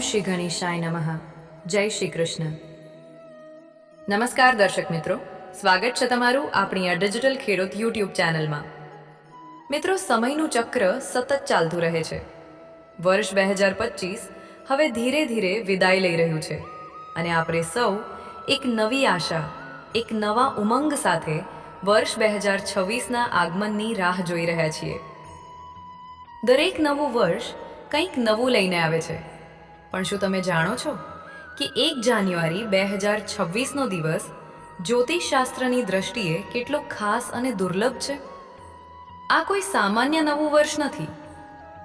શ્રી ગણેશાય નમઃ. જય શ્રી કૃષ્ણ. નમસ્કાર દર્શક મિત્રો. સ્વાગત છે તમારું આપણી આ ડિજિટલ ખેડૂત યુટ્યુબ ચેનલમાં. મિત્રો, સમયનું ચક્ર સતત ચાલતું રહે છે. વર્ષ બે હજાર પચીસ હવે ધીરે ધીરે વિદાય લઈ રહ્યું છે. અને આપણે સૌ એક નવી આશા, એક નવા ઉમંગ સાથે વર્ષ બે હજાર છવ્વીસના આગમનની રાહ જોઈ રહ્યા છીએ. દરેક નવું વર્ષ કંઈક નવું લઈને આવે છે. પણ શું તમે જાણો છો કે એક જાન્યુઆરી બે હજાર છવ્વીસનો દિવસ જ્યોતિષશાસ્ત્રની દ્રષ્ટિએ કેટલો ખાસ અને દુર્લભ છે? આ કોઈ સામાન્ય નવું વર્ષ નથી.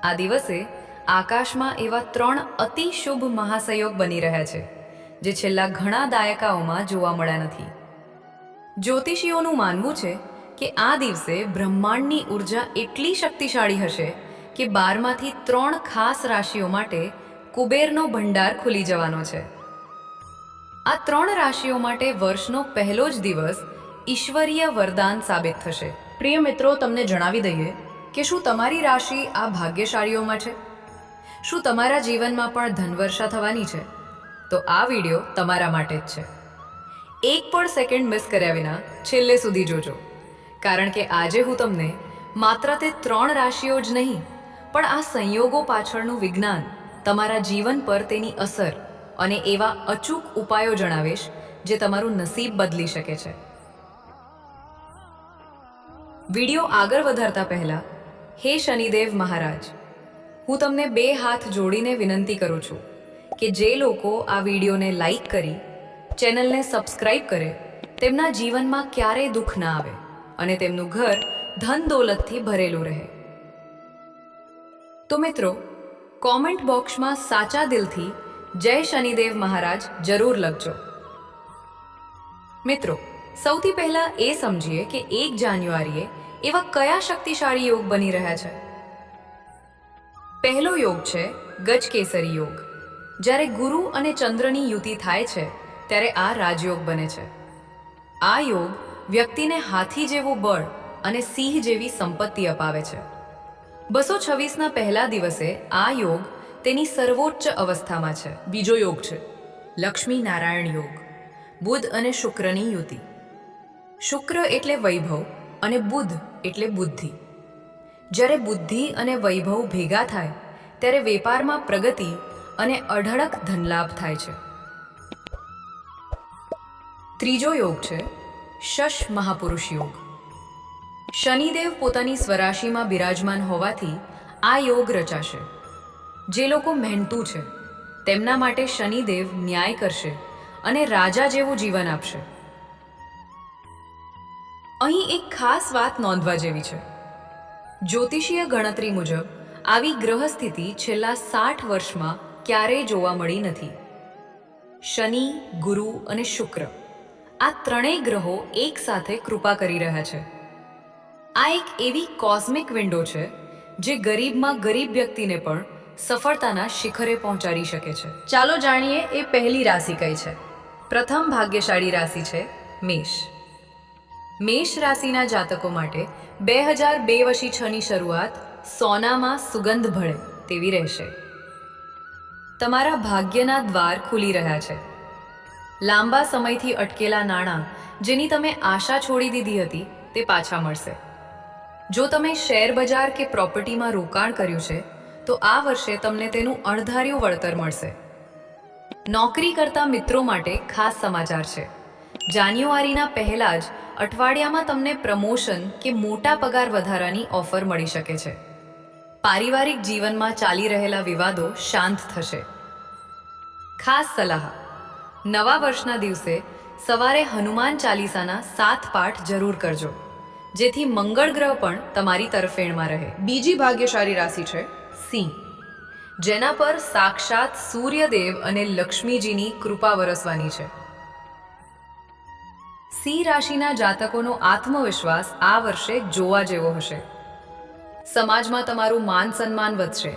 આ દિવસે આકાશમાં એવા ત્રણ અતિ શુભ મહાસંયોગ બની રહ્યા છે, જે છેલ્લા ઘણા દાયકાઓમાં જોવા મળ્યા નથી. જ્યોતિષીઓનું માનવું છે કે આ દિવસે બ્રહ્માંડની ઊર્જા એટલી શક્તિશાળી હશે કે બારમાંથી ત્રણ ખાસ રાશિઓ માટે કુબેરનો ભંડાર ખુલી જવાનો છે. આ ત્રણ રાશિઓ માટે વર્ષનો પહેલો જ દિવસ ઈશ્વરીય વરદાન સાબિત થશે. પ્રિય મિત્રો, તમને જણાવી દઈએ કે શું તમારી રાશિ આ ભાગ્યશાળીઓમાં છે? શું તમારા જીવનમાં પણ ધનવર્ષા થવાની છે? તો આ વીડિયો તમારા માટે જ છે. એક પણ સેકન્ડ મિસ કર્યા વિના છેલ્લે સુધી જોજો. કારણ કે આજે હું તમને માત્ર તે ત્રણ રાશિઓ જ નહીં, પણ આ સંયોગો પાછળનું વિજ્ઞાન તમારા જીવન પર તેની અસર અને એવા અચૂક ઉપાયો જણાવીશ જે તમારું નસીબ બદલી શકે છે. વીડિયો આગળ વધારતા પહેલા, હે શનિદેવ મહારાજ, હું તમને બે હાથ જોડીને વિનંતી કરું છું કે જે લોકો આ વિડીયોને લાઈક કરી, ચેનલને સબસ્ક્રાઇબ કરે, તેમના જીવનમાં ક્યારેય દુઃખ ના આવે અને તેમનું ઘર ધન દોલતથી ભરેલું રહે. તો મિત્રો કોમેન્ટ બોક્સમાં સાચા દિલથી જય શનિદેવ મહારાજ જરૂર લખજો. મિત્રો, સૌથી પહેલા એ સમજીએ કે એક જાન્યુઆરીએ એવા કયા શક્તિશાળી યોગ બની રહ્યા છે? પહેલો યોગ છે ગજકેસરી યોગ. જ્યારે ગુરુ અને ચંદ્રની યુતિ થાય છે, ત્યારે આ રાજયોગ બને છે. આ યોગ વ્યક્તિને હાથી જેવું બળ અને સિંહ જેવી સંપત્તિ અપાવે છે. બસો છવ્વીસના પહેલા દિવસે આ યોગ તેની સર્વોચ્ચ અવસ્થામાં છે. બીજો યોગ છે લક્ષ્મી નારાયણ યોગ. બુધ અને શુક્રની યુતિ. શુક્ર એટલે વૈભવ અને બુધ એટલે બુદ્ધિ. જ્યારે બુદ્ધિ અને વૈભવ ભેગા થાય, ત્યારે વેપારમાં પ્રગતિ અને અઢળક ધનલાભ થાય છે. ત્રીજો યોગ છે, શશ મહાપુરુષ યોગ. શનિદેવ પોતાની સ્વરાશિમાં બિરાજમાન હોવાથી આ યોગ રચાશે. જે લોકો મહેનતુ છે, તેમના માટે શનિદેવ ન્યાય કરશે અને રાજા જેવું જીવન આપશે. અહીં એક ખાસ વાત નોંધવા જેવી છે. જ્યોતિષીય ગણતરી મુજબ, આવી ગ્રહ સ્થિતિ છેલ્લા સાઠ વર્ષમાં ક્યારેય જોવા મળી નથી. શનિ, ગુરુ અને શુક્ર આ ત્રણેય ગ્રહો એકસાથે કૃપા કરી રહ્યા છે. આ એક એવી કોસ્મિક વિન્ડો છે, જે ગરીબમાં ગરીબ વ્યક્તિને પણ સફળતાના શિખરે પહોંચાડી શકે છે. ચાલો જાણીએ એ પહેલી રાશિ કઈ છે. પ્રથમ ભાગ્યશાળી રાશિ છે મેષ. મેષ રાશિના જાતકો માટે બે હજાર બે વશી છની શરૂઆત સોનામાં સુગંધ ભળે તેવી રહેશે. તમારા ભાગ્યના દ્વાર ખુલી રહ્યા છે. લાંબા સમયથી અટકેલા નાણાં જેની તમે આશા છોડી દીધી હતી તે પાછા મળશે. જો તમે શેર બજાર કે પ્રોપર્ટીમાં રોકાણ કર્યું છે, તો આ વર્ષે તમને તેનું અણધાર્યું વળતર મળશે. નોકરી કરતા મિત્રો માટે ખાસ સમાચાર છે. જાન્યુઆરીના પહેલા જ અઠવાડિયામાં તમને પ્રમોશન કે મોટા પગાર વધારાની ઓફર મળી શકે છે. પારિવારિક જીવનમાં ચાલી રહેલા વિવાદો શાંત થશે. ખાસ સલાહ, નવા વર્ષના દિવસે સવારે હનુમાન ચાલીસાના સાત પાઠ જરૂર કરજો. જેથી મંગળ ગ્રહ પણ તમારી તરફેણમાં રહે. બીજી ભાગ્યશાળી રાશિ છે સિંહ. જેના પર સાક્ષાત સૂર્યદેવ અને લક્ષ્મીજીની કૃપા વરસવાની છે. સિંહ રાશિના જાતકોનો આત્મવિશ્વાસ આ વર્ષે જોવા જેવો હશે. સમાજમાં તમારું માન સન્માન વધશે.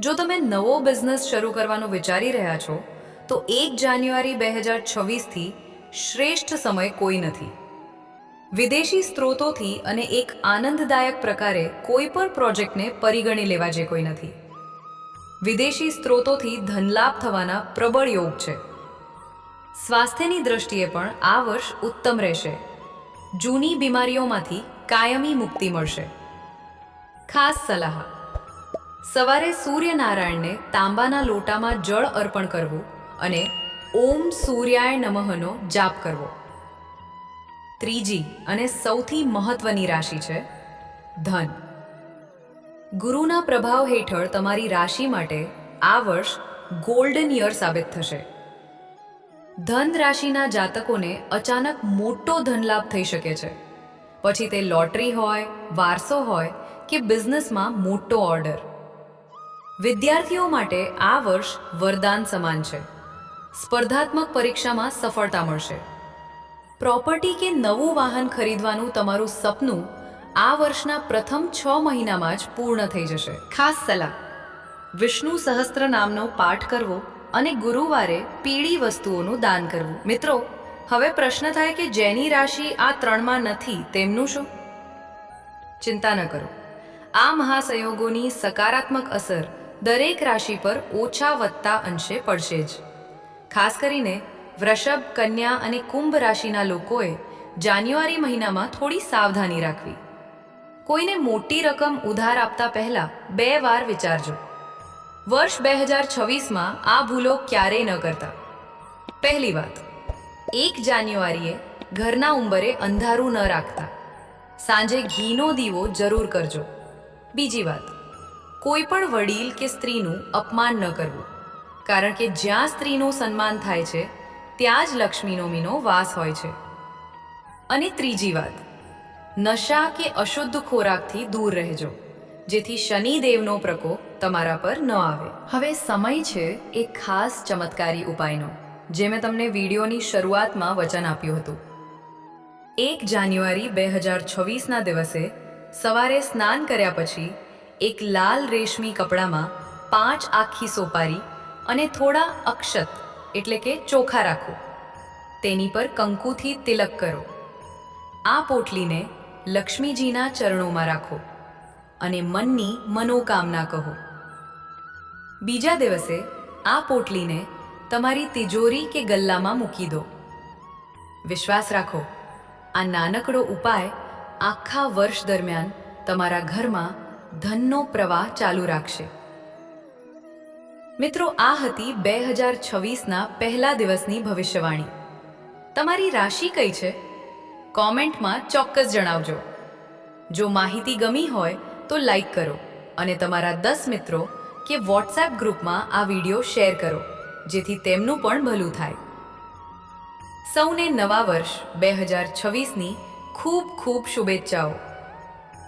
જો તમે નવો બિઝનેસ શરૂ કરવાનું વિચારી રહ્યા છો તો એક જાન્યુઆરી બે હજાર છવ્વીસથી શ્રેષ્ઠ સમય કોઈ નથી. વિદેશી સ્ત્રોતોથી અને એક આનંદદાયક પ્રકારે કોઈ પણ પ્રોજેક્ટને પરિગણી લેવા જે કોઈ નથી. વિદેશી સ્ત્રોતોથી ધનલાભ થવાના પ્રબળ યોગ છે. સ્વાસ્થ્યની દ્રષ્ટિએ પણ આ વર્ષ ઉત્તમ રહેશે. જૂની બીમારીઓમાંથી કાયમી મુક્તિ મળશે. ખાસ સલાહ. સવારે સૂર્યનારાયણને તાંબાના લોટામાં જળ અર્પણ કરવું અને ઓમ સૂર્યાય નમઃનો જાપ કરવો. ત્રીજી અને સૌથી મહત્વની રાશિ છે ધન. ગુરુના પ્રભાવ હેઠળ તમારી રાશિ માટે આ વર્ષ ગોલ્ડન યર સાબિત થશે. ધન રાશિના જાતકોને અચાનક મોટો ધનલાભ થઈ શકે છે. પછી તે લોટરી હોય, વારસો હોય કે બિઝનેસમાં મોટો ઓર્ડર. વિદ્યાર્થીઓ માટે આ વર્ષ વરદાન સમાન છે. સ્પર્ધાત્મક પરીક્ષામાં સફળતા મળશે. પ્રોપર્ટી કે નવું વાહન ખરીદવાનું તમારું સપનું આ વર્ષના પ્રથમ છ મહિનામાં જ પૂર્ણ થઈ જશે. ખાસ સલાહ, વિષ્ણુ સહસ્ત્ર નામનો પાઠ કરવો અને ગુરુવારે પીળી વસ્તુઓનું દાન કરવું. મિત્રો, હવે પ્રશ્ન થાય કે જેની રાશિ આ ત્રણમાં નથી, તેમનું શું? ચિંતા ન કરો. આ મહાસંયોગોની સકારાત્મક અસર દરેક રાશિ પર ઓછા વત્તા અંશે પડશે જ. ખાસ કરીને વૃષભ, કન્યા અને કુંભ રાશિના લોકોએ જાન્યુઆરી મહિનામાં થોડી સાવધાની રાખવી. કોઈને મોટી રકમ ઉધાર આપતા પહેલા બે વાર વિચારજો. વર્ષ બે હજાર છવ્વીસમાં આ ભૂલો ક્યારેય ન કરતા. પહેલી વાત, એક જાન્યુઆરીએ ઘરના ઉંબરે અંધારું ન રાખતા. સાંજે ઘીનો દીવો જરૂર કરજો. બીજી વાત, કોઈ પણ વડીલ કે સ્ત્રીનું અપમાન ન કરવું. કારણ કે જ્યાં સ્ત્રીનું સન્માન થાય છે ત્યાં જ લક્ષ્મીનો મીનો વાસ હોય છે. અને ત્રીજી વાત, નશા કે અશુદ્ધ ખોરાકથી દૂર રહેજો, જેથી શનિદેવનો પ્રકોપ તમારા પર ન આવે. હવે સમય છે એક ખાસ ચમત્કારી ઉપાયનો, જે મેં તમને વિડીયોની શરૂઆતમાં વચન આપ્યું હતું. એક જાન્યુઆરી બે હજાર છવ્વીસના દિવસે સવારે સ્નાન કર્યા પછી એક લાલ રેશમી કપડામાં પાંચ આખી સોપારી અને થોડા અક્ષત એટલે કે ચોખા રાખો. તેની પર કંકુથી તિલક કરો. આ પોટલીને લક્ષ્મીજીના ચરણોમાં રાખો અને મનની મનોકામના કહો. બીજા દિવસે આ પોટલીને તમારી તિજોરી કે ગલ્લામાં મૂકી દો. વિશ્વાસ રાખો, આ નાનકડો ઉપાય આખા વર્ષ દરમિયાન તમારા ઘરમાં ધનનો પ્રવાહ ચાલુ રાખશે. મિત્રો, આ હતી બે હજાર છવ્વીસના પહેલા દિવસની ભવિષ્યવાણી. તમારી રાશિ કઈ છે? કોમેન્ટમાં ચોક્કસ જણાવજો. જો માહિતી ગમી હોય, તો લાઈક કરો અને તમારા દસ મિત્રો કે વોટ્સએપ ગ્રુપમાં આ વીડિયો શેર કરો, જેથી તેમનું પણ ભલું થાય. સૌને નવા વર્ષ બે હજાર છવ્વીસની ખૂબ ખૂબ શુભેચ્છાઓ.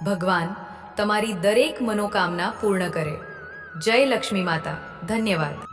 ભગવાન તમારી દરેક મનોકામના પૂર્ણ કરે. જય લક્ષ્મી માતા. ધન્યવાદ.